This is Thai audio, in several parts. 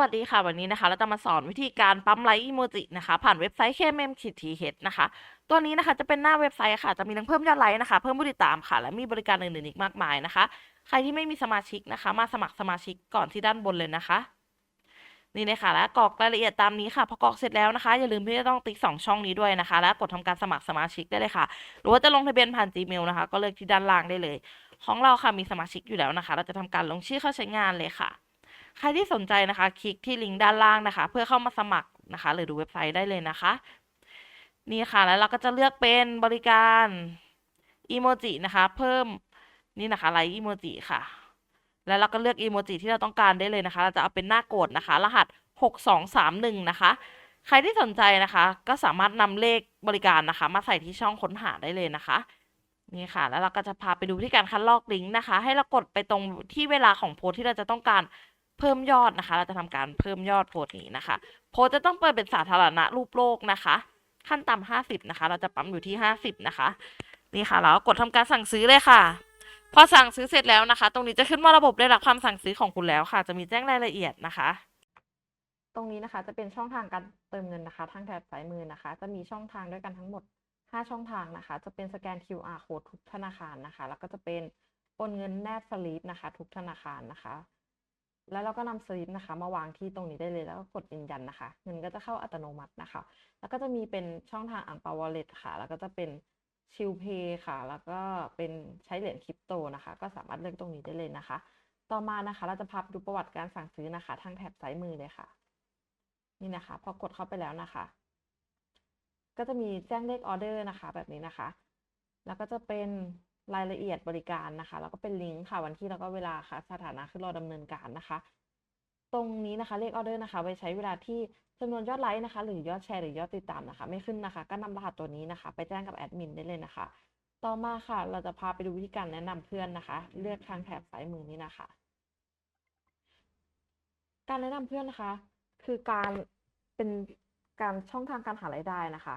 วัสดีค่ะ วันนี้นะคะเราจะมาสอนวิธีการปั๊มไลค์อีโมจินะคะ ผ่านเว็บไซต์ KMM-TH นะคะ ตัวนี้นะคะจะเป็นหน้าเว็บไซต์ค่ะ จะมีทั้งเพิ่มยอดไลค์นะคะ เพิ่มผู้ติดตามค่ะ และมีบริการอื่นๆอีกมากมายนะคะ ใครที่ไม่มีสมาชิกนะคะ มาสมัครสมาชิกก่อนที่ด้านบนเลยนะคะนี่เลยค่ะแล้วกรอกรายละเอียดตามนี้ค่ะพอกรอกเสร็จแล้วนะคะ อย่าลืมที่จะต้องติ๊กสองช่องนี้ด้วยนะคะ แล้วกดทำการสมัครสมาชิกได้เลยค่ะ หรือว่าจะลงทะเบียนผ่าน Gmail นะคะ ก็เลือกที่ด้านล่างได้เลย ของเราค่ะมีสมาชิกอยู่แล้วนะคะ เราจะทำการลงชื่อเข้าใช้งานเลยค่ะ ใครที่สนใจนะคะ คลิกที่ลิงก์ด้านล่างนะคะ เพื่อเข้ามาสมัครนะคะ หรือดูเว็บไซต์ได้เลยนะคะ นี่ค่ะ แล้วเราก็จะเลือกเป็นบริการอีโมจินะคะ เพิ่มนี่นะคะไลค์อีโมจิค่ะ แล้วเราก็เลือกอีโมจิที่เราต้องการได้เลยนะคะ เราจะเอาเป็นหน้าโกดนะคะ รหัสหกสองสามหนึ่งนะคะ ใครที่สนใจนะคะ ก็สามารถนำเลขบริการนะคะ มาใส่ที่ช่องค้นหาได้เลยนะคะนี่ค่ะ แล้วเราก็จะพาไปดูที่การคัดลอกลิงก์นะคะ ให้เรากดไปตรงที่เวลาของโพสต์ที่เราจะต้องการ เพิ่มยอดนะคะ เราจะทำการเพิ่มยอดโพสต์นี้นะคะ โพสต์จะต้องเปิดเป็นสาธารณะรูปโลกนะคะ ขั้นต่ำห้าสิบนะคะ เราจะปั๊มอยู่ที่ห้าสิบนะคะนี่ค่ะแล้วกดทำการสั่งซื้อเลยค่ะ พอสั่งซื้อเสร็จแล้วนะคะ ตรงนี้จะขึ้นว่าระบบได้รับความสั่งซื้อของคุณแล้วค่ะ จะมีแจ้งรายละเอียดนะคะ ตรงนี้นะคะจะเป็นช่องทางการเติมเงินนะคะ ทางแถบซ้ายมือนะคะ จะมีช่องทางด้วยกันทั้งหมด 5 ช่องทางนะคะ จะเป็นสแกน QR code ทุกธนาคารนะคะ แล้วก็จะเป็นโอนเงินแนบสลิปนะคะ ทุกธนาคารนะคะ แล้วเราก็นำสลิปนะคะ มาวางที่ตรงนี้ได้เลยแล้วก็กดยืนยันนะคะ เงินก็จะเข้าอัตโนมัตินะคะ แล้วก็จะมีเป็นช่องทางอ่างเปาวอลเล็ตค่ะ แล้วก็จะเป็นชิลเพย์ค่ะ แล้วก็เป็นใช้เหรียญคริปโตนะคะ ก็สามารถเลือกตรงนี้ได้เลยนะคะ ต่อมานะคะ เราจะพาไปดูประวัติการสั่งซื้อนะคะ ทางแถบซ้ายมือเลยค่ะ นี่นะคะ พอกดเข้าไปแล้วนะคะ ก็จะมีแจ้งเลขออเดอร์นะคะ แบบนี้นะคะ แล้วก็จะเป็น รายละเอียดบริการนะคะ แล้วก็เป็นลิงก์ค่ะวันที่แล้วก็เวลาค่ะ สถานะคือรอดำเนินการนะคะ ตรงนี้นะคะเลขออเดอร์นะคะไว้ใช้เวลาที่จำนวนยอดไลค์นะคะ หรือยอดแชร์หรือยอดติดตามนะคะ ไม่ขึ้นนะคะ ก็นำรหัสตัวนี้นะคะ ไปแจ้งกับแอดมินได้เลยนะคะ ต่อมาค่ะ เราจะพาไปดูวิธีการแนะนำเพื่อนนะคะ เลือกทางแถบซ้ายมือนี้นะคะ การแนะนำเพื่อนนะคะ คือการเป็นการช่องทางการหารายได้นะคะ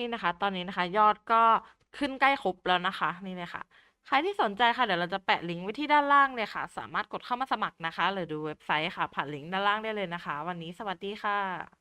นี่นะคะ ตอนนี้นะคะ ยอดก็ขึ้นใกล้ครบแล้วนะคะ นี่เลยค่ะ ใครที่สนใจค่ะ เดี๋ยวเราจะแปะลิงก์ไว้ที่ด้านล่างเลยค่ะ สามารถกดเข้ามาสมัครนะคะ หรือดูเว็บไซต์ค่ะ ผ่านลิงก์ด้านล่างได้เลยนะคะ วันนี้สวัสดีค่ะ